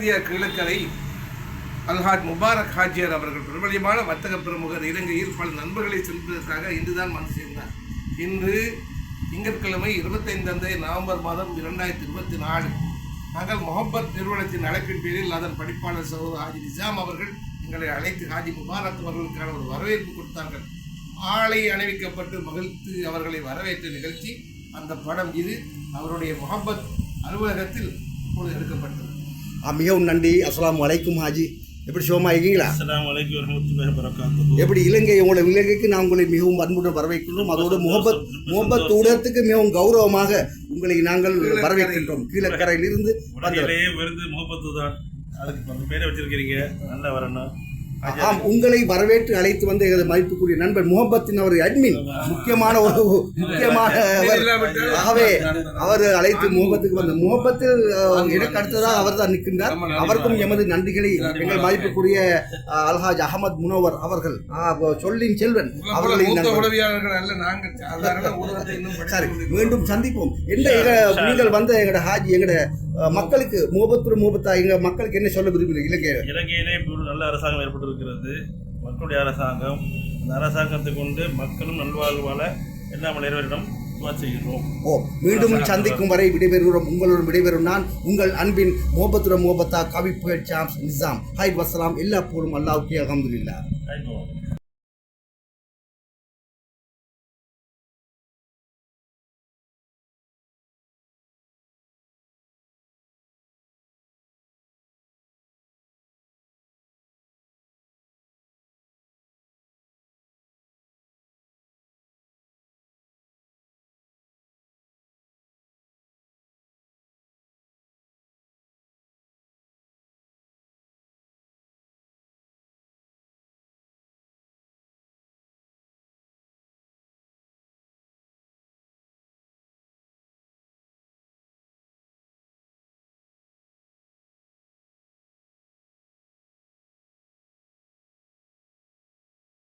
இந்திய கிழக்கரை அல்ஹாஜ் முபாரக் ஹாஜியார் அவர்கள் பிரபலியமான வர்த்தக பிரமுகர். இலங்கையில் பல நண்பர்களை செல்வதற்காக இன்றுதான் வந்து சேர்ந்தார். இன்று திங்கட்கிழமை இருபத்தைந்து நவம்பர் மாதம் இரண்டாயிரத்தி இருபத்தி நாலு. நாங்கள் முகப்பத் நிறுவனத்தின் அழைப்பின் பேரில் அதன் படிப்பாளர் சகோதரர் ஹாஜி நிசாம் அவர்கள் எங்களை அழைத்து ஹாஜி முபாரக் அவர்களுக்கான ஒரு வரவேற்பு கொடுத்தார்கள். ஆளை அணிவிக்கப்பட்டு மகிழ்த்து அவர்களை வரவேற்ற நிகழ்ச்சி அந்த படம் இது. அவருடைய முகப்பத் அலுவலகத்தில் இப்பொழுது எடுக்கப்பட்டது. மிகவும் நன்றி. அஸ்ஸலாமு அலைக்கும் ஹாஜி. எப்படி சுகமாக இருக்கீங்களா? எப்படி இலங்கை உங்களை இலங்கைக்கு நான் உங்களை மிகவும் அன்புடன் வரவேற்கின்றோம். அதோடு முகப்பத் முகப்பத் ஊடகத்துக்கு மிகவும் கௌரவமாக உங்களை நாங்கள் வரவேற்கின்றோம். கீழக்கரையிலிருந்து விருது முகப்பத்து தான் அதுக்கு பேரை வச்சிருக்கிறீங்க. நல்லா வரணும். ஆம் உங்களை வரவேற்று அழைத்து வந்த எங்களது மதிப்புக்குரிய நண்பர் முகப்பத்தின் அவர் அட்மின் முக்கியமான ஒரு முக்கியமான ஆகவே அவர் அழைத்து முகப்பத்துக்கு வந்த முகப்பத்தில் எனக்கு அடுத்ததாக அவர் தான் நிற்கின்றார். அவருக்கும் எமது நன்றிகளை எங்கள் மதிப்புக்குரிய அல்ஹாஜ் அகமது முனவர் அவர்கள் சொல்லின் செல்வன் அவர்களை மூத்த நாங்கள் உதவியாளர்கள் அல்ல நாங்கள் சாதாரண ஊடகத்தை இன்னும் படித்து சரி. மீண்டும் சந்திப்போம். எந்த நீங்கள் வந்த எங்கட ஹாஜி எங்கட அஹ், மக்களுக்கு முகபத்துரு முகபத்தா எங்க மக்களுக்கு என்ன சொல்ல விரும்புகிறீங்க? இலங்கையில. இலங்கையிலே இப்போ ஒரு நல்ல அரசாங்கம் ஏற்பட்டிருக்கிறது. மக்களுடைய அரசாங்கம் அந்த அரசாங்கத்தை கொண்டு மக்களும் நல்வாழ்வு வாழ எல்லாம் செய்கிறோம். ஓ மீண்டும் சந்திக்கும் வரை விடைபெறுகிறோம். உங்களுடன் விடைபெறும் நான் உங்கள் அன்பின் முகபத்துர முகபத்தா கவி புகழ் சாம்ஸ் நிசாம். ஹாய் வசலாம். எல்லா போலும் அல்லாவுக்கே அகமதுல்லா